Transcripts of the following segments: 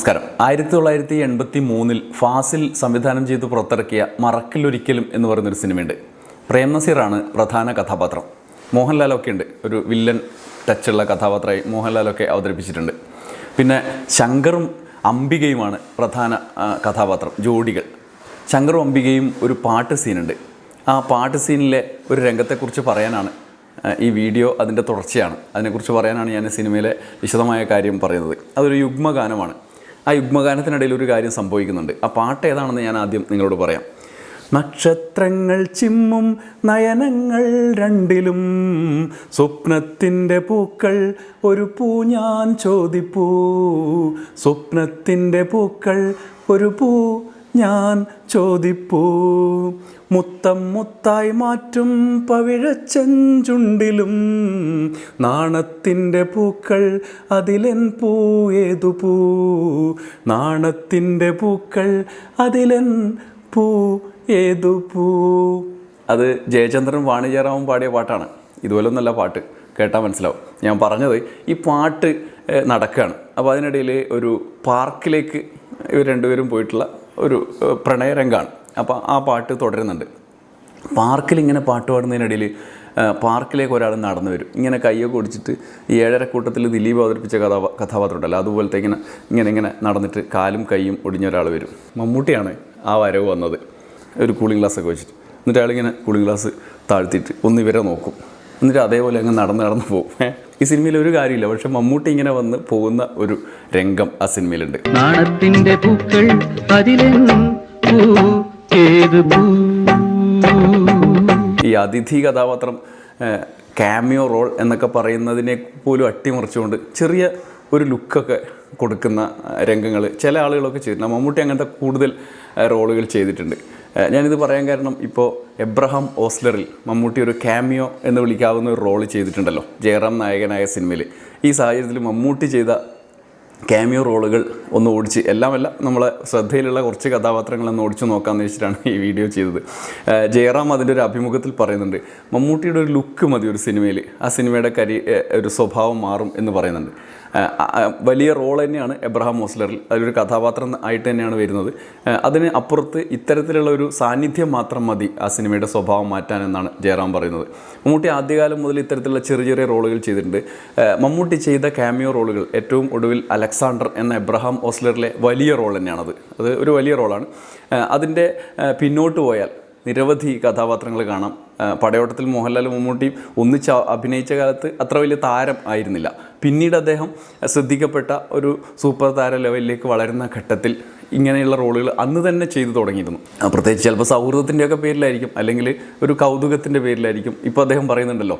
നമസ്കാരം. ആയിരത്തി തൊള്ളായിരത്തി എൺപത്തി മൂന്നിൽ ഫാസിൽ സംവിധാനം ചെയ്ത് പുറത്തിറക്കിയ മറക്കിലൊരിക്കലും എന്ന് പറയുന്നൊരു സിനിമയുണ്ട്. പ്രേം നസീറാണ് പ്രധാന കഥാപാത്രം. മോഹൻലാലൊക്കെ ഉണ്ട്. ഒരു വില്ലൻ ടച്ചുള്ള കഥാപാത്രമായി മോഹൻലാലൊക്കെ അവതരിപ്പിച്ചിട്ടുണ്ട്. പിന്നെ ശങ്കറും അംബികയുമാണ് പ്രധാന കഥാപാത്രം ജോഡികൾ. ശങ്കറും അംബികയും ഒരു പാട്ട് സീനുണ്ട്. ആ പാട്ട് സീനിലെ ഒരു രംഗത്തെക്കുറിച്ച് പറയാനാണ് ഈ വീഡിയോ അതിന്റെ തുടർച്ചയാണ്. അതിനെക്കുറിച്ച് പറയാനാണ് ഞാൻ സിനിമയിലെ വിശദമായ കാര്യം പറയുന്നത്. അതൊരു യുഗ്മഗാനമാണ്. ആ യുഗ്മഗാനത്തിനിടയിൽ ഒരു കാര്യം സംഭവിക്കുന്നുണ്ട്. ആ പാട്ട് ഏതാണെന്ന് ഞാൻ ആദ്യം നിങ്ങളോട് പറയാം. നക്ഷത്രങ്ങൾ ചിമ്മും നയനങ്ങൾ രണ്ടിലും സ്വപ്നത്തിന്റെ പൂക്കൾ ഒരു പൂ ഞാൻ ചോദിപ്പൂ. സ്വപ്നത്തിന്റെ പൂക്കൾ ഒരു പൂ ഞാൻ ചോദിപ്പൂ. മുത്തം മുത്തായി മാറ്റും പവിഴച്ചെഞ്ചുണ്ടിലും. നാണത്തിന്റെ പൂക്കൾ അതിലെൻ പൂ ഏതു പൂ? നാണത്തിന്റെ പൂക്കൾ അതിലെൻ പൂ ഏതു പൂ? അത് ജയചന്ദ്രൻ വാണിജ്യറാമൻ പാടിയ പാട്ടാണ്. ഇതുപോലെ ഇതുപോലൊന്നല്ല പാട്ട്. കേട്ടാൽ മനസ്സിലാവും. ഞാൻ പറഞ്ഞത് ഈ പാട്ട് നടക്കുകയാണ് അപ്പോൾ അതിനിടയിൽ ഒരു പാർക്കിലേക്ക് ഇവർ രണ്ടുപേരും പോയിട്ടുള്ള ഒരു പ്രണയരംഗമാണ് അപ്പോൾ ആ പാട്ട് തുടരുന്നുണ്ട്. പാർക്കിൽ ഇങ്ങനെ പാട്ട് പാടുന്നതിനിടയിൽ പാർക്കിലേക്ക് ഒരാൾ നടന്നു വരും. ഇങ്ങനെ കയ്യൊക്കെ ഒടിച്ചിട്ട് ഈ ഏഴരക്കൂട്ടത്തിൽ ദിലീപ് അവതരിപ്പിച്ച കഥാ കഥാപാത്രം ഉണ്ടല്ലോ അതുപോലത്തെ ഇങ്ങനെ ഇങ്ങനെ ഇങ്ങനെ നടന്നിട്ട് കാലും കൈയും ഒടിഞ്ഞ ഒരാൾ വരും. മമ്മൂട്ടിയാണ് ആ വരവ് വന്നത്. ഒരു കൂളിംഗ് ഗ്ലാസ് ഒക്കെ വെച്ചിട്ട്. എന്നിട്ട് അയാളിങ്ങനെ കൂളിംഗ് ഗ്ലാസ് താഴ്ത്തിയിട്ട് ഒന്ന് ഇവരെ നോക്കും. എന്നിട്ട് അതേപോലെ അങ്ങ് നടന്ന് നടന്ന് പോകും ഈ സിനിമയിൽ ഒരു കാര്യമില്ല പക്ഷെ മമ്മൂട്ടി ഇങ്ങനെ വന്ന് പോകുന്ന ഒരു രംഗം ആ സിനിമയിലുണ്ട്. നാണത്തിന്റെ പൂക്കൾ അതിലെന്നും പൂ ഈ അതിഥി കഥാപാത്രം ക്യാമിയോ റോൾ എന്നൊക്കെ പറയുന്നതിനെ പോലും അട്ടിമറിച്ചുകൊണ്ട് ചെറിയ ഒരു ലുക്കൊക്കെ കൊടുക്കുന്ന രംഗങ്ങൾ ചില ആളുകളൊക്കെ ചെയ്തിട്ടുണ്ട് മമ്മൂട്ടി അങ്ങനത്തെ കൂടുതൽ റോളുകൾ ചെയ്തിട്ടുണ്ട്. ഞാനിത് പറയാൻ കാരണം ഇപ്പോൾ എബ്രഹാം ഓസ്ലറിൽ മമ്മൂട്ടി ഒരു ക്യാമിയോ എന്ന് വിളിക്കാവുന്ന ഒരു റോൾ ചെയ്തിട്ടുണ്ടല്ലോ ജയറാം നായകനായ സിനിമയിൽ ഈ സാഹചര്യത്തിൽ മമ്മൂട്ടി ചെയ്ത ക്യാമിയോ റോളുകൾ ഒന്ന് ഓടിച്ച് എല്ലാമല്ല നമ്മളെ ശ്രദ്ധയിലുള്ള കുറച്ച് കഥാപാത്രങ്ങളൊന്ന് ഓടിച്ചു നോക്കാമെന്ന് വെച്ചിട്ടാണ് ഈ വീഡിയോ ചെയ്തത്. ജയറാം അതിന്റെ ഒരു അഭിമുഖത്തിൽ പറയുന്നുണ്ട് മമ്മൂട്ടിയുടെ ഒരു ലുക്ക് മതി ഒരു സിനിമയിൽ ആ സിനിമയുടെ കരി ഒരു സ്വഭാവം മാറും എന്ന് പറയുന്നുണ്ട്. വലിയ റോൾ തന്നെയാണ് എബ്രഹാം മോസ്ലറിൽ അതിലൊരു കഥാപാത്രം ആയിട്ട് തന്നെയാണ് വരുന്നത്. അതിന് അപ്പുറത്ത് ഇത്തരത്തിലുള്ള ഒരു സാന്നിധ്യം മാത്രം മതി ആ സിനിമയുടെ സ്വഭാവം മാറ്റാൻ എന്നാണ് ജയറാം പറയുന്നത്. മമ്മൂട്ടി ആദ്യകാലം മുതൽ ഇത്തരത്തിലുള്ള ചെറിയ ചെറിയ റോളുകൾ ചെയ്തിട്ടുണ്ട്. മമ്മൂട്ടി ചെയ്ത ക്യാമിയോ റോളുകൾ ഏറ്റവും ഒടുവിൽ അലക്സാണ്ടർ എന്ന എബ്രഹാം ഓസ്ലറിലെ വലിയ റോൾ തന്നെയാണത്. അത് ഒരു വലിയ റോളാണ് അതിന്റെ പിന്നോട്ട് പോയാൽ നിരവധി കഥാപാത്രങ്ങൾ കാണാം. പടയോട്ടത്തിൽ മോഹൻലാൽ മമ്മൂട്ടിയും ഒന്നിച്ച് അഭിനയിച്ച കാലത്ത് അത്ര വലിയ താരം ആയിരുന്നില്ല. പിന്നീട് അദ്ദേഹം ശ്രദ്ധിക്കപ്പെട്ട ഒരു സൂപ്പർ താര ലെവലിലേക്ക് വളരുന്ന ഘട്ടത്തിൽ ഇങ്ങനെയുള്ള റോളുകൾ അന്ന് തന്നെ ചെയ്തു തുടങ്ങിയിരുന്നു. പ്രത്യേകിച്ച് ചിലപ്പോൾ സൗഹൃദത്തിന്റെയൊക്കെ പേരിലായിരിക്കും അല്ലെങ്കിൽ ഒരു കൗതുകത്തിന്റെ പേരിലായിരിക്കും. ഇപ്പോൾ അദ്ദേഹം പറയുന്നുണ്ടല്ലോ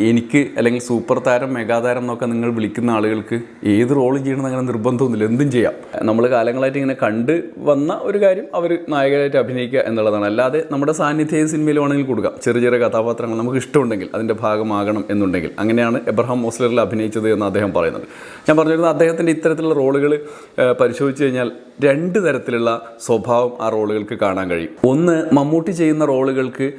എനിക്ക് അല്ലെങ്കിൽ സൂപ്പർ താരം മെഗാതാരം എന്നൊക്കെ നിങ്ങൾ വിളിക്കുന്ന ആളുകൾക്ക് ഏത് റോൾ ചെയ്യണമെന്ന് അങ്ങനെ നിർബന്ധമൊന്നുമില്ല എന്തും ചെയ്യാം. നമ്മൾ കാലങ്ങളായിട്ട് ഇങ്ങനെ കണ്ട് വന്ന ഒരു കാര്യം അവർ നായകരായിട്ട് അഭിനയിക്കുക എന്നുള്ളതാണ്. അല്ലാതെ നമ്മുടെ സാന്നിധ്യം സിനിമയിൽ വേണമെങ്കിൽ കൊടുക്കാം. ചെറിയ ചെറിയ കഥാപാത്രങ്ങൾ നമുക്ക് ഇഷ്ടമുണ്ടെങ്കിൽ അതിന്റെ ഭാഗമാകണം എന്നുണ്ടെങ്കിൽ അങ്ങനെയാണ് എബ്രഹാം മോസ്ലറിൽ അഭിനയിച്ചത് എന്ന് അദ്ദേഹം പറയുന്നത് ഞാൻ പറഞ്ഞിരുന്നത് അദ്ദേഹത്തിന്റെ ഇത്തരത്തിലുള്ള റോളുകൾ പരിശോധിച്ച് കഴിഞ്ഞാൽ രണ്ട് തരത്തിലുള്ള സ്വഭാവം ആ റോളുകൾക്ക് കാണാൻ കഴിയും. ഒന്ന് മമ്മൂട്ടി ചെയ്യുന്ന റോളുകൾക്ക്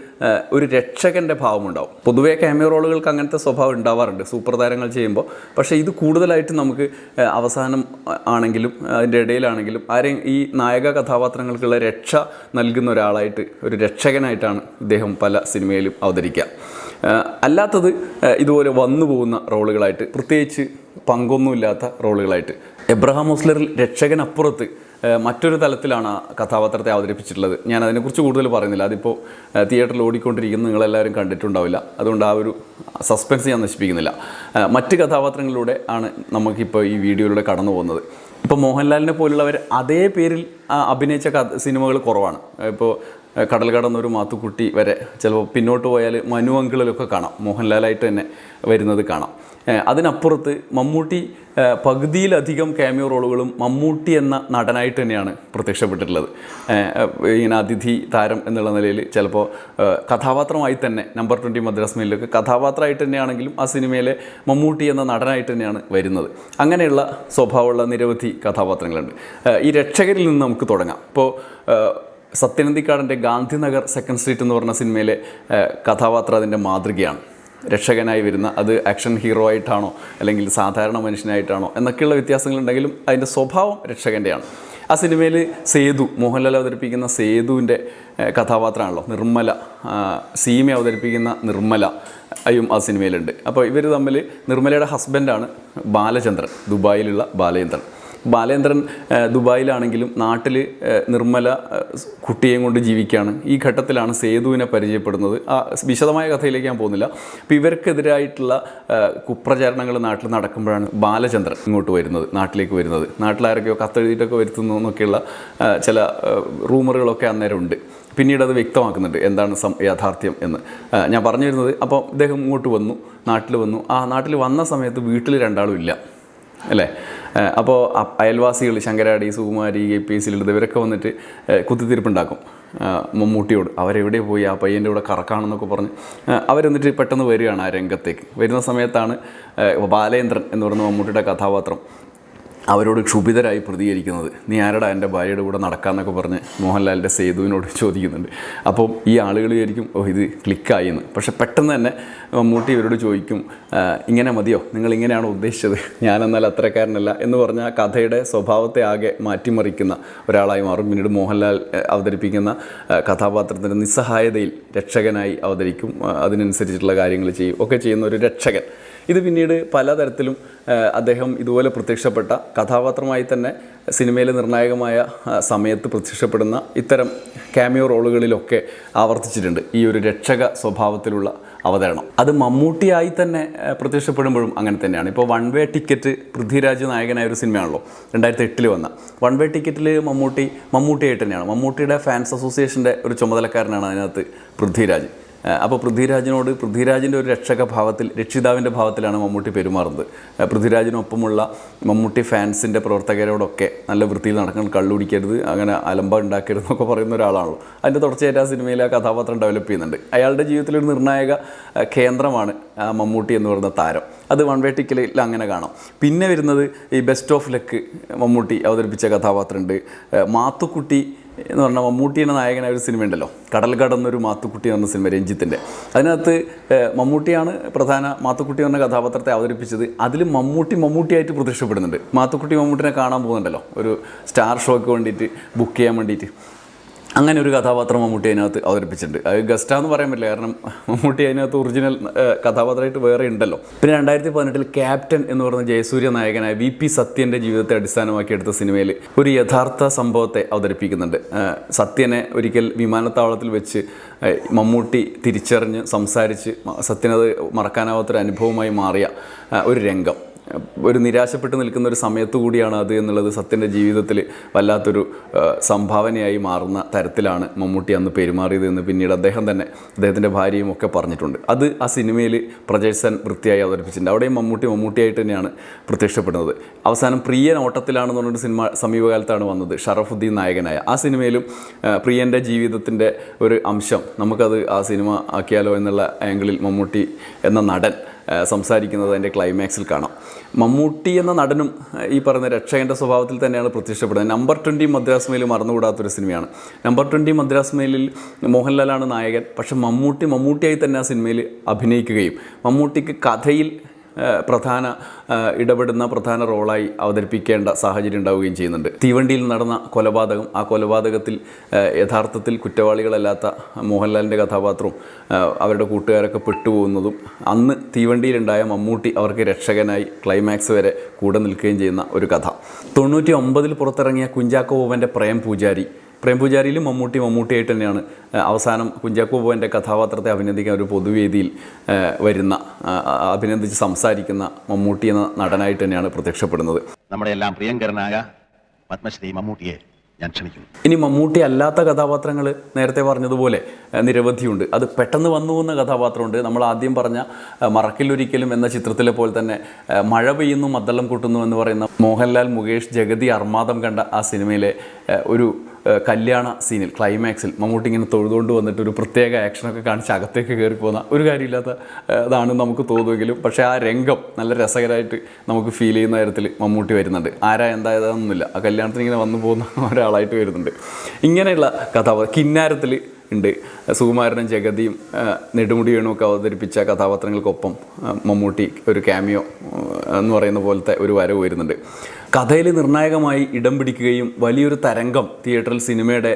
ഒരു രക്ഷകന്റെ ഭാവമുണ്ടാവും. പൊതുവേ ക്യാമിയോ റോളുകൾക്ക് അങ്ങനത്തെ സ്വഭാവം ഉണ്ടാവാറുണ്ട്. സൂപ്പർ താരങ്ങൾ ചെയ്യുമ്പോൾ പക്ഷേ ഇത് കൂടുതലായിട്ട് നമുക്ക് അവസാനം ആണെങ്കിലും അതിന്റെ ഇടയിലാണെങ്കിലും ആരെയും ഈ നായക കഥാപാത്രങ്ങൾക്കുള്ള രക്ഷ നൽകുന്ന ഒരാളായിട്ട് ഒരു രക്ഷകനായിട്ടാണ് ഇദ്ദേഹം പല സിനിമയിലും അവതരിക്കുക. അല്ലാത്തത് ഇതുപോലെ വന്നു പോകുന്ന റോളുകളായിട്ട് പ്രത്യേകിച്ച് പങ്കൊന്നുമില്ലാത്ത റോളുകളായിട്ട്. എബ്രഹാം മുസ്ലറിൽ രക്ഷകനപ്പുറത്ത് മറ്റൊരു തലത്തിലാണ് ആ കഥാപാത്രത്തെ അവതരിപ്പിച്ചിട്ടുള്ളത്. ഞാൻ അതിനെക്കുറിച്ച് കൂടുതൽ പറയുന്നില്ല. അതിപ്പോൾ തിയേറ്ററിൽ ഓടിക്കൊണ്ടിരിക്കുന്ന നിങ്ങളെല്ലാവരും കണ്ടിട്ടുണ്ടാവില്ല. അതുകൊണ്ട് ആ ഒരു സസ്പെൻസ് ഞാൻ നശിപ്പിക്കുന്നില്ല. മറ്റ് കഥാപാത്രങ്ങളിലൂടെ ആണ് നമുക്കിപ്പോൾ ഈ വീഡിയോയിലൂടെ കടന്നു പോകുന്നത്. ഇപ്പോൾ മോഹൻലാലിനെ പോലുള്ളവർ അതേ പേരിൽ അഭിനയിച്ച സിനിമകൾ കുറവാണ്. ഇപ്പോൾ കടൽ കടന്നൊരു മാത്തുക്കുട്ടി വരെ ചിലപ്പോൾ പിന്നോട്ട് പോയാൽ മനു അങ്കിളിലൊക്കെ കാണാം. മോഹൻലാലായിട്ട് തന്നെ വരുന്നത് കാണാം. അതിനപ്പുറത്ത് മമ്മൂട്ടി പകുതിയിലധികം ക്യാമിയോ റോളുകളും മമ്മൂട്ടി എന്ന നടനായിട്ട് തന്നെയാണ് പ്രത്യക്ഷപ്പെട്ടിട്ടുള്ളത്. ഇങ്ങനെ അതിഥി താരം എന്നുള്ള നിലയിൽ ചിലപ്പോൾ കഥാപാത്രമായി തന്നെ നമ്പർ ട്വന്റി മദ്രാസ് മെയിലൊക്കെ കഥാപാത്രമായിട്ട് തന്നെയാണെങ്കിലും ആ സിനിമയിലെ മമ്മൂട്ടി എന്ന നടനായിട്ട് തന്നെയാണ് വരുന്നത്. അങ്ങനെയുള്ള സ്വഭാവമുള്ള നിരവധി കഥാപാത്രങ്ങളുണ്ട്. ഈ രക്ഷകരിൽ നിന്ന് നമുക്ക് തുടങ്ങാം. ഇപ്പോൾ സത്യനന്ദിക്കാടിന്റെ ഗാന്ധിനഗർ സെക്കൻഡ് സ്ട്രീറ്റ് എന്ന് പറഞ്ഞ സിനിമയിലെ കഥാപാത്രം അതിന്റെ മാതൃകയാണ്. രക്ഷകനായി വരുന്ന അത് ആക്ഷൻ ഹീറോ ആയിട്ടാണോ അല്ലെങ്കിൽ സാധാരണ മനുഷ്യനായിട്ടാണോ എന്നൊക്കെയുള്ള വ്യത്യാസങ്ങളുണ്ടെങ്കിലും അതിന്റെ സ്വഭാവം രക്ഷകന്റെയാണ്. ആ സിനിമയിൽ സേതു മോഹൻലാൽ അവതരിപ്പിക്കുന്ന സേതുവിന്റെ കഥാപാത്രമാണല്ലോ നിർമ്മല സീമ അവതരിപ്പിക്കുന്ന നിർമ്മല അയും ആ സിനിമയിലുണ്ട്. അപ്പോൾ ഇവർ തമ്മിൽ നിർമ്മലയുടെ ഹസ്ബൻഡാണ് ബാലചന്ദ്രൻ ദുബായിലുള്ള ബാലചന്ദ്രൻ. ബാലേന്ദ്രൻ ദുബായിലാണെങ്കിലും നാട്ടിൽ നിർമ്മല കുട്ടിയെയും കൊണ്ട് ജീവിക്കുകയാണ് ഈ ഘട്ടത്തിലാണ് സേതുവിനെ പരിചയപ്പെടുന്നത്. ആ വിശദമായ കഥയിലേക്ക് ഞാൻ പോകുന്നില്ല. അപ്പോൾ ഇവർക്കെതിരായിട്ടുള്ള കുപ്രചാരണങ്ങൾ നാട്ടിൽ നടക്കുമ്പോഴാണ് ബാലചന്ദ്രൻ ഇങ്ങോട്ട് വരുന്നത് നാട്ടിലേക്ക് വരുന്നത്. നാട്ടിലാരൊക്കെയോ കത്തെഴുതിയിട്ടൊക്കെ വരുത്തുന്നു എന്നൊക്കെയുള്ള ചില റൂമറുകളൊക്കെ അന്നേരം ഉണ്ട് പിന്നീട് അത് വ്യക്തമാക്കുന്നുണ്ട് എന്താണ് സം യാഥാർത്ഥ്യം എന്ന്. ഞാൻ പറഞ്ഞു വരുന്നത് അപ്പോൾ ഇദ്ദേഹം ഇങ്ങോട്ട് വന്നു നാട്ടിൽ വന്നു. ആ നാട്ടിൽ വന്ന സമയത്ത് വീട്ടിൽ രണ്ടാളും ഇല്ല. അല്ലേ? അപ്പോൾ അയൽവാസികൾ Sankaradi Sukumari K P S Lalitha ഇവരൊക്കെ വന്നിട്ട് കുത്തിത്തിരിപ്പുണ്ടാക്കും. മമ്മൂട്ടിയോട്. അവരെവിടെ പോയി? ആ പയ്യന്റെ കൂടെ കറക്കാണെന്നൊക്കെ പറഞ്ഞ് അവരെന്നിട്ട് പെട്ടെന്ന് വരികയാണ് ആ രംഗത്തേക്ക്. വരുന്ന സമയത്താണ് ബാലേന്ദ്രൻ എന്ന് പറയുന്ന മമ്മൂട്ടിയുടെ കഥാപാത്രം. അവരോട് ക്ഷുഭിതരായി പ്രതികരിക്കുന്നത്. നീ ആരടാ എന്റെ ഭാര്യയുടെ കൂടെ നടക്കാമെന്നൊക്കെ പറഞ്ഞ് മോഹൻലാലിന്റെ സേതുവിനോട് ചോദിക്കുന്നുണ്ട്. അപ്പം ഈ ആളുകൾ വിചാരിക്കും ഓ ഇത് ക്ലിക്കായി എന്ന്. പക്ഷെ പെട്ടെന്ന് തന്നെ മമ്മൂട്ടി ഇവരോട് ചോദിക്കും ഇങ്ങനെ മതിയോ? നിങ്ങൾ ഇങ്ങനെയാണോ ഉദ്ദേശിച്ചത്? ഞാനെന്നാൽ അത്രക്കാരനല്ല എന്ന് പറഞ്ഞ ആ കഥയുടെ സ്വഭാവത്തെ ആകെ മാറ്റിമറിക്കുന്ന ഒരാളായി മാറും. പിന്നീട് മോഹൻലാൽ അവതരിപ്പിക്കുന്ന കഥാപാത്രത്തിന്റെ നിസ്സഹായതയിൽ രക്ഷകനായി അവതരിക്കും. അതിനനുസരിച്ചിട്ടുള്ള കാര്യങ്ങൾ ചെയ്യും. ഒക്കെ ചെയ്യുന്ന ഒരു രക്ഷകൻ. ഇത് പിന്നീട് പലതരത്തിലും അദ്ദേഹം ഇതുപോലെ പ്രത്യക്ഷപ്പെട്ട കഥാപാത്രമായി തന്നെ സിനിമയിലെ നിർണായകമായ സമയത്ത് പ്രത്യക്ഷപ്പെടുന്ന ഇത്തരം ക്യാമിയോ റോളുകളിലൊക്കെ ആവർത്തിച്ചിട്ടുണ്ട് ഈ ഒരു രക്ഷക സ്വഭാവത്തിലുള്ള അവതരണം. അത് മമ്മൂട്ടിയായി തന്നെ പ്രത്യക്ഷപ്പെടുമ്പോഴും അങ്ങനെ തന്നെയാണ്. ഇപ്പോൾ വൺ വേ ടിക്കറ്റ് പൃഥ്വിരാജ് നായകനായ ഒരു സിനിമയാണല്ലോ രണ്ടായിരത്തി എട്ടിൽ വന്ന. വൺ വേ ടിക്കറ്റിൽ മമ്മൂട്ടി മമ്മൂട്ടിയായിട്ട് തന്നെയാണ്. മമ്മൂട്ടിയുടെ ഫാൻസ് അസോസിയേഷന്റെ ഒരു ചുമതലക്കാരനാണ് അതിനകത്ത് പൃഥ്വിരാജ്. അപ്പോൾ പൃഥ്വിരാജിനോട് പൃഥ്വിരാജിന്റെ ഒരു രക്ഷക ഭാവത്തിൽ രക്ഷിതാവിന്റെ ഭാവത്തിലാണ് മമ്മൂട്ടി പെരുമാറുന്നത്. പൃഥ്വിരാജിനൊപ്പമുള്ള മമ്മൂട്ടി ഫാൻസിന്റെ പ്രവർത്തകരോടൊക്കെ നല്ല വൃത്തിയിൽ നടക്കണം കള്ളുടിക്കരുത് അങ്ങനെ അലമ്പ ഉണ്ടാക്കരുത് എന്നൊക്കെ പറയുന്ന ഒരാളാണല്ലോ. അതിന്റെ തുടർച്ചയായിട്ട് ആ സിനിമയിൽ ആ കഥാപാത്രം ഡെവലപ്പ് ചെയ്യുന്നുണ്ട്. അയാളുടെ ജീവിതത്തിൽ ഒരു നിർണായക കേന്ദ്രമാണ് മമ്മൂട്ടി എന്ന് പറയുന്ന താരം. അത് വൺ വേ ടിക്കറ്റിൽ അങ്ങനെ കാണാം. പിന്നെ വരുന്നത് ഈ ബെസ്റ്റ് ഓഫ് ലക്ക് മമ്മൂട്ടി അവതരിപ്പിച്ച കഥാപാത്രമുണ്ട്. മാത്തുക്കുട്ടി എന്ന് പറഞ്ഞാൽ എന്ന നായകനായ ഒരു സിനിമ ഉണ്ടല്ലോ കടൽ കടന്നൊരു മാത്തുക്കുട്ടി എന്ന സിനിമ രഞ്ജിത്തിന്റെ അതിനകത്ത് മമ്മൂട്ടിയാണ് പ്രധാന മാത്തുക്കുട്ടി എന്ന കഥാപാത്രത്തെ അവതരിപ്പിച്ചത്. അതിൽ മമ്മൂട്ടി മമ്മൂട്ടിയായിട്ട് പ്രത്യക്ഷപ്പെടുന്നുണ്ട്. മാത്തുക്കുട്ടി മമ്മൂട്ടിനെ കാണാൻ പോകുന്നുണ്ടല്ലോ. ഒരു സ്റ്റാർ ഷോയ്ക്ക് വേണ്ടിയിട്ട് ബുക്ക് ചെയ്യാൻ വേണ്ടിയിട്ട്. അങ്ങനെ ഒരു കഥാപാത്രം മമ്മൂട്ടി അതിനകത്ത് അവതരിപ്പിച്ചിട്ടുണ്ട്. അത് ഗസ്റ്റാന്ന് പറയാൻ പറ്റില്ല. കാരണം മമ്മൂട്ടി അതിനകത്ത് ഒറിജിനൽ കഥാപാത്രമായിട്ട് വേറെ ഉണ്ടല്ലോ. പിന്നെ രണ്ടായിരത്തി പതിനെട്ടിൽ ക്യാപ്റ്റൻ എന്ന് പറയുന്ന ജയസൂര്യ നായകനായ വി പി സത്യന്റെ ജീവിതത്തെ അടിസ്ഥാനമാക്കി എടുത്ത സിനിമയിൽ ഒരു യഥാർത്ഥ സംഭവത്തെ അവതരിപ്പിക്കുന്നുണ്ട്. സത്യനെ ഒരിക്കൽ വിമാനത്താവളത്തിൽ വെച്ച് മമ്മൂട്ടി തിരിച്ചറിഞ്ഞ് സംസാരിച്ച് സത്യനത് മറക്കാനാവാത്തൊരു അനുഭവമായി മാറിയ ഒരു രംഗം. ഒരു നിരാശപ്പെട്ട് നിൽക്കുന്ന ഒരു സമയത്തു കൂടിയാണ് അത് എന്നുള്ളത് സത്യന്റെ ജീവിതത്തിൽ വല്ലാത്തൊരു സംഭാവനയായി മാറുന്ന തരത്തിലാണ് മമ്മൂട്ടി അന്ന് പെരുമാറിയത് എന്ന് പിന്നീട് അദ്ദേഹം തന്നെ അദ്ദേഹത്തിന്റെ ഭാര്യയും ഒക്കെ പറഞ്ഞിട്ടുണ്ട്. അത് ആ സിനിമയിൽ പ്രജേഴ്സൻ വൃത്തിയായി അവതരിപ്പിച്ചിട്ടുണ്ട്. അവിടെയും മമ്മൂട്ടി മമ്മൂട്ടിയായിട്ട് തന്നെയാണ് പ്രത്യക്ഷപ്പെടുന്നത്. അവസാനം പ്രിയൻ ഓട്ടത്തിലാണെന്ന് പറഞ്ഞൊരു സിനിമ സമീപകാലത്താണ് വന്നത്. ഷറഫുദ്ദീൻ നായകനായ. ആ സിനിമയിലും പ്രിയന്റെ ജീവിതത്തിന്റെ ഒരു അംശം നമുക്കത് ആ സിനിമ ആക്കിയാലോ എന്നുള്ള ആംഗിളിൽ മമ്മൂട്ടി എന്ന നടൻ സംസാരിക്കുന്നത് അതിന്റെ ക്ലൈമാക്സിൽ കാണാം. മമ്മൂട്ടി എന്ന നടനും ഈ പറയുന്ന രക്ഷകന്റെ സ്വഭാവത്തിൽ തന്നെയാണ് പ്രത്യക്ഷപ്പെടുന്നത്. നമ്പർ ട്വന്റി മദ്രാസ് മെയിൽ മറന്നുകൂടാത്തൊരു സിനിമയാണ്. നമ്പർ ട്വന്റി മദ്രാസ് മെയിലിൽ മോഹൻലാലാണ് നായകൻ. പക്ഷേ മമ്മൂട്ടി മമ്മൂട്ടിയായി തന്നെ ആ സിനിമയിൽ അഭിനയിക്കുകയും മമ്മൂട്ടിക്ക് കഥയിൽ പ്രധാന ഇടപെടുന്ന പ്രധാന റോളായി അവതരിപ്പിക്കേണ്ട സാഹചര്യം ഉണ്ടാവുകയും ചെയ്യുന്നുണ്ട്. തീവണ്ടിയിൽ നടന്ന കൊലപാതകം ആ കൊലപാതകത്തിൽ യഥാർത്ഥത്തിൽ കുറ്റവാളികളല്ലാത്ത മോഹൻലാലിന്റെ കഥാപാത്രവും അവരുടെ കൂട്ടുകാരൊക്കെ പെട്ടുപോകുന്നതും അന്ന് തീവണ്ടിയിലുണ്ടായ മമ്മൂട്ടി അവർക്ക് രക്ഷകനായി ക്ലൈമാക്സ് വരെ കൂടെ നിൽക്കുകയും ചെയ്യുന്ന ഒരു കഥ. തൊണ്ണൂറ്റി ഒമ്പതിൽ പുറത്തിറങ്ങിയ കുഞ്ചാക്കോ ബോബന്റെ പ്രേം പൂജാരി പ്രേം പൂജാരിയിലും മമ്മൂട്ടി മമ്മൂട്ടിയായിട്ട് തന്നെയാണ്. അവസാനം കുഞ്ചാക്കോ ബോബന്റെ കഥാപാത്രത്തെ അഭിനന്ദിക്കാൻ ഒരു പൊതുവേദിയിൽ വരുന്ന അഭിനന്ദിച്ച് സംസാരിക്കുന്ന മമ്മൂട്ടി എന്ന നടനായിട്ട് തന്നെയാണ് പ്രത്യക്ഷപ്പെടുന്നത്. നമ്മുടെ എല്ലാം പ്രിയങ്കരനായ പത്മശ്രീ മമ്മൂട്ടിയെ ഞാൻ ക്ഷണിക്കുന്നു. ഇനി മമ്മൂട്ടി അല്ലാത്ത കഥാപാത്രങ്ങൾ നേരത്തെ പറഞ്ഞതുപോലെ നിരവധിയുണ്ട്. അത് പെട്ടെന്ന് വന്നു പോകുന്ന കഥാപാത്രമുണ്ട്. നമ്മൾ ആദ്യം പറഞ്ഞ മറക്കില്ലൊരിക്കലും എന്ന ചിത്രത്തിലെ പോലെ തന്നെ മഴ പെയ്യുന്നു മദ്ദളം കൂട്ടുന്നു എന്ന് പറയുന്ന മോഹൻലാൽ മുകേഷ് ജഗതി അർമാദം കണ്ട ആ സിനിമയിലെ ഒരു കല്യാണ സീനിൽ ക്ലൈമാക്സിൽ മമ്മൂട്ടി ഇങ്ങനെ തൊഴുതുകൊണ്ട് വന്നിട്ട് ഒരു പ്രത്യേക ആക്ഷനൊക്കെ കാണിച്ച് അകത്തേക്ക് കയറി പോകുന്ന ഒരു കാര്യമില്ലാത്ത ഇതാണ് നമുക്ക് തോന്നുമെങ്കിലും. പക്ഷേ ആ രംഗം നല്ല രസകരമായിട്ട് നമുക്ക് ഫീൽ ചെയ്യുന്ന തരത്തിൽ മമ്മൂട്ടി വരുന്നുണ്ട്. ആരാ എന്തായതൊന്നുമില്ല ആ കല്യാണത്തിന് ഇങ്ങനെ വന്നു പോകുന്ന ഒരാളായിട്ട് വരുന്നുണ്ട്. ഇങ്ങനെയുള്ള കഥാപാത്രം കിന്നാരത്തിൽ ഉണ്ട്. സുകുമാരനും ജഗതിയും നെടുമുടി വേണുമൊക്കെ അവതരിപ്പിച്ച കഥാപാത്രങ്ങൾക്കൊപ്പം മമ്മൂട്ടി ഒരു ക്യാമിയോ എന്ന് പറയുന്ന പോലത്തെ ഒരു വരവ് വരുന്നുണ്ട്. കഥയിൽ നിർണായകമായി ഇടം പിടിക്കുകയും വലിയൊരു തരംഗം തിയേറ്ററിൽ സിനിമയുടെ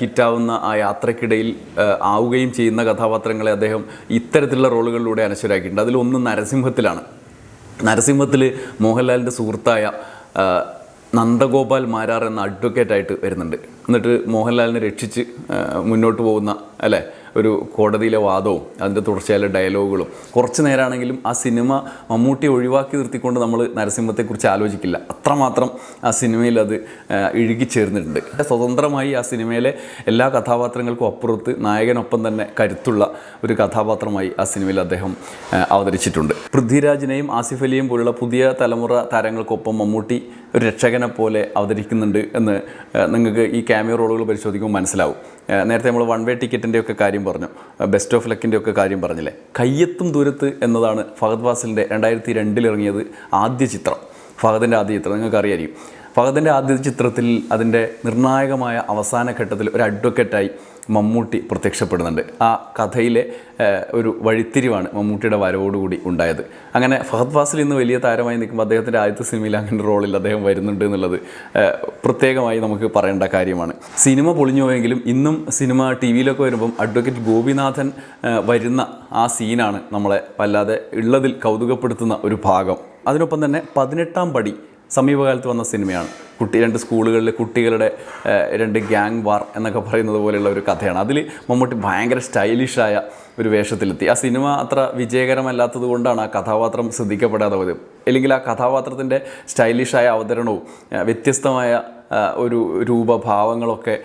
ഹിറ്റാവുന്ന ആ യാത്രക്കിടയിൽ ആവുകയും ചെയ്യുന്ന കഥാപാത്രങ്ങളെ അദ്ദേഹം ഇത്തരത്തിലുള്ള റോളുകളിലൂടെ അനശ്വരാക്കിയിട്ടുണ്ട്. അതിലൊന്ന് നരസിംഹത്തിലാണ്. നരസിംഹത്തിൽ മോഹൻലാലിന്റെ സുഹൃത്തായ നന്ദഗോപാൽ മാരാർ എന്ന അഡ്വക്കേറ്റായിട്ട് വരുന്നുണ്ട്. എന്നിട്ട് മോഹൻലാലിനെ രക്ഷിച്ച് മുന്നോട്ട് പോകുന്ന അല്ലേ ഒരു കോടതിയിലെ വാദവും അതിന്റെ തുടർച്ചയായ ഡയലോഗുകളും. കുറച്ച് നേരമാണെങ്കിലും ആ സിനിമ മമ്മൂട്ടി ഒഴിവാക്കി നിർത്തിക്കൊണ്ട് നമ്മൾ നരസിംഹത്തെക്കുറിച്ച് ആലോചിക്കില്ല. അത്രമാത്രം ആ സിനിമയിൽ അത് ഇഴുകിച്ചേർന്നിട്ടുണ്ട് സ്വതന്ത്രമായി ആ സിനിമയിലെ എല്ലാ കഥാപാത്രങ്ങൾക്കും അപ്പുറത്ത് നായകനൊപ്പം തന്നെ കരുത്തുള്ള ഒരു കഥാപാത്രമായി ആ സിനിമയിൽ അദ്ദേഹം അവതരിച്ചിട്ടുണ്ട്. പൃഥ്വിരാജിനെയും ആസിഫ് അലിയും പോലുള്ള പുതിയ തലമുറ താരങ്ങൾക്കൊപ്പം മമ്മൂട്ടി ഒരു രക്ഷകനെ പോലെ അവതരിക്കുന്നുണ്ട് എന്ന് നിങ്ങൾക്ക് ഈ ക്യാമിയോ റോളുകൾ പരിശോധിക്കുമ്പോൾ മനസ്സിലാവും. നേരത്തെ നമ്മൾ വൺ വേ ടിക്കറ്റിന്റെ ഒക്കെ കാര്യം പറഞ്ഞു. ബെസ്റ്റ് ഓഫ് ലക്കിന്റെ ഒക്കെ കാര്യം പറഞ്ഞില്ലേ? കയ്യെത്തും ദൂരത്ത് എന്നതാണ് ഫഹദ് ഫാസിലിന്റെ രണ്ടായിരത്തി രണ്ടിലിറങ്ങിയത് ആദ്യ ചിത്രം. ഫഹദിന്റെ ആദ്യ ചിത്രം നിങ്ങൾക്ക് അറിയായിരിക്കും ഫഹദിന്റെ ആദ്യ ചിത്രത്തിൽ അതിന്റെ നിർണായകമായ അവസാന ഘട്ടത്തിൽ ഒരു അഡ്വക്കറ്റായി മമ്മൂട്ടി പ്രത്യക്ഷപ്പെടുന്നുണ്ട്. ആ കഥയിലെ ഒരു വഴിത്തിരിവാണ് മമ്മൂട്ടിയുടെ വരവോടുകൂടി ഉണ്ടായത്. അങ്ങനെ ഫഹദ് ഫാസിൽ ഇന്ന് വലിയ താരമായി നിൽക്കുമ്പോൾ അദ്ദേഹത്തിന്റെ ആദ്യത്തെ സിനിമയിൽ അങ്ങനെ റോളിൽ അദ്ദേഹം വരുന്നുണ്ട് എന്നുള്ളത് പ്രത്യേകമായി നമുക്ക് പറയേണ്ട കാര്യമാണ്. സിനിമ പൊളിഞ്ഞു പോയെങ്കിലും ഇന്നും സിനിമ ടി വിയിലൊക്കെ വരുമ്പം അഡ്വക്കേറ്റ് ഗോപിനാഥൻ വരുന്ന ആ സീനാണ് നമ്മളെ വല്ലാതെ ഉള്ളതിൽ കൗതുകപ്പെടുത്തുന്ന ഒരു ഭാഗം. അതിനൊപ്പം തന്നെ പതിനെട്ടാം പടി സമീപകാലത്ത് വന്ന സിനിമയാണ്. കുട്ടി രണ്ട് സ്കൂളുകളിലെ കുട്ടികളുടെ രണ്ട് ഗ്യാങ് വാർ എന്നൊക്കെ പറയുന്നത് പോലെയുള്ള ഒരു കഥയാണ്. അതിൽ മമ്മൂട്ടി ഭയങ്കര സ്റ്റൈലിഷായ ഒരു വേഷത്തിലെത്തി. ആ സിനിമ അത്ര വിജയകരമല്ലാത്തത് കൊണ്ടാണ് ആ കഥാപാത്രം ശ്രദ്ധിക്കപ്പെടാതെ പോയത്. അല്ലെങ്കിൽ ആ കഥാപാത്രത്തിന്റെ സ്റ്റൈലിഷായ അവതരണവും വ്യത്യസ്തമായ ഒരു രൂപഭാവങ്ങളൊക്കെ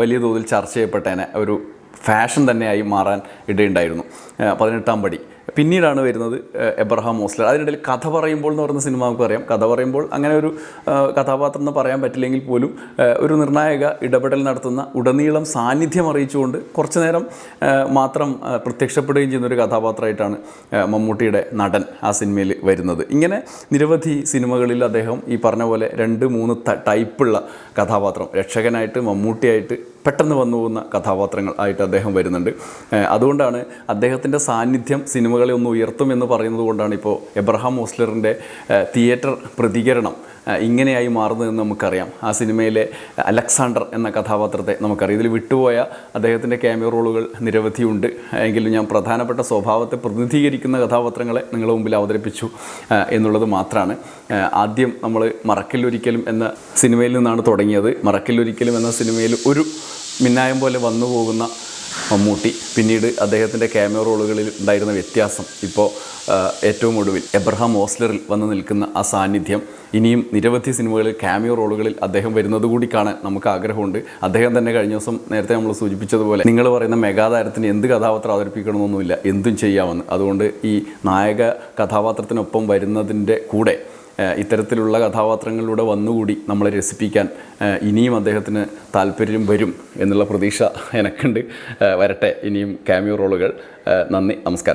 വലിയ തോതിൽ ചർച്ച ചെയ്യപ്പെട്ടേനെ ഒരു ഫാഷൻ തന്നെയായി മാറാൻ ഇടയുണ്ടായിരുന്നു. പതിനെട്ടാം പടി. പിന്നീടാണ് വരുന്നത് എബ്രഹാം മോസ്ലർ അതിനിടയിൽ കഥ പറയുമ്പോൾ എന്ന് പറയുന്ന സിനിമ നമുക്ക് അറിയാം. കഥ പറയുമ്പോൾ അങ്ങനെ ഒരു കഥാപാത്രം എന്ന് പറയാൻ പറ്റില്ലെങ്കിൽ പോലും ഒരു നിർണായക ഇടപെടൽ നടത്തുന്ന ഉടനീളം സാന്നിധ്യം അറിയിച്ചുകൊണ്ട് കുറച്ചു നേരം മാത്രം പ്രത്യക്ഷപ്പെടുകയും ചെയ്യുന്ന ഒരു കഥാപാത്രമായിട്ടാണ് മമ്മൂട്ടിയുടെ നടൻ ആ സിനിമയിൽ വരുന്നത്. ഇങ്ങനെ നിരവധി സിനിമകളിൽ അദ്ദേഹം ഈ പറഞ്ഞ പോലെ രണ്ട് മൂന്ന് ടൈപ്പുള്ള കഥാപാത്രം രക്ഷകനായിട്ട് മമ്മൂട്ടിയായിട്ട് പെട്ടെന്ന് വന്നു പോകുന്ന കഥാപാത്രങ്ങൾ ആയിട്ട് അദ്ദേഹം വരുന്നുണ്ട്. അതുകൊണ്ടാണ് അദ്ദേഹത്തിന്റെ സാന്നിധ്യം സിനിമകളെ ഒന്ന് ഉയർത്തുമെന്ന് പറയുന്നത് കൊണ്ടാണ് ഇപ്പോൾ എബ്രഹാം മോസ്ലറിന്റെ തിയേറ്റർ പ്രതികരണം ഇങ്ങനെയായി മാറുന്നതെന്ന് നമുക്കറിയാം. ആ സിനിമയിലെ അലക്സാണ്ടർ എന്ന കഥാപാത്രത്തെ നമുക്കറിയാം. ഇതിൽ വിട്ടുപോയ അദ്ദേഹത്തിന്റെ ക്യാമിയോ റോളുകൾ നിരവധിയുണ്ട്. എങ്കിലും ഞാൻ പ്രധാനപ്പെട്ട സ്വഭാവത്തെ പ്രതിനിധീകരിക്കുന്ന കഥാപാത്രങ്ങളെ നിങ്ങളുടെ മുമ്പിൽ അവതരിപ്പിച്ചു എന്നുള്ളത് മാത്രമാണ് ആദ്യം നമ്മൾ മറക്കില്ലൊരിക്കലും എന്ന സിനിമയിൽ നിന്നാണ് തുടങ്ങിയത്. മറക്കില്ലൊരിക്കലും എന്ന സിനിമയിൽ ഒരു മിന്നായം പോലെ വന്നു പോകുന്ന മമ്മൂട്ടി. പിന്നീട് അദ്ദേഹത്തിന്റെ ക്യാമിയോ റോളുകളിൽ ഉണ്ടായിരുന്ന വ്യത്യാസം. ഇപ്പോൾ ഏറ്റവും ഒടുവിൽ എബ്രഹാം ഓസ്ലറിൽ വന്ന് നിൽക്കുന്ന ആ സാന്നിധ്യം. ഇനിയും നിരവധി സിനിമകളിൽ ക്യാമിയോ റോളുകളിൽ അദ്ദേഹം വരുന്നത് കൂടി കാണാൻ നമുക്ക് ആഗ്രഹമുണ്ട്. അദ്ദേഹം തന്നെ കഴിഞ്ഞ ദിവസം നേരത്തെ നമ്മൾ സൂചിപ്പിച്ചതുപോലെ നിങ്ങൾ പറയുന്ന മെഗാതാരത്തിന് എന്ത് കഥാപാത്രം അവതരിപ്പിക്കണമെന്നൊന്നുമില്ല. എന്തും ചെയ്യാമെന്ന്. അതുകൊണ്ട് ഈ നായക കഥാപാത്രത്തിനൊപ്പം വരുന്നതിന്റെ കൂടെ ഇത്തരത്തിലുള്ള കഥാപാത്രങ്ങളിലൂടെ വന്നുകൂടി നമ്മളെ രസിപ്പിക്കാൻ ഇനിയും അദ്ദേഹത്തിന് താല്പര്യം വരും എന്നുള്ള പ്രതീക്ഷ എനക്കുണ്ട്. വരട്ടെ ഇനിയും ക്യാമിയോ റോളുകൾ നന്ദി നമസ്കാരം.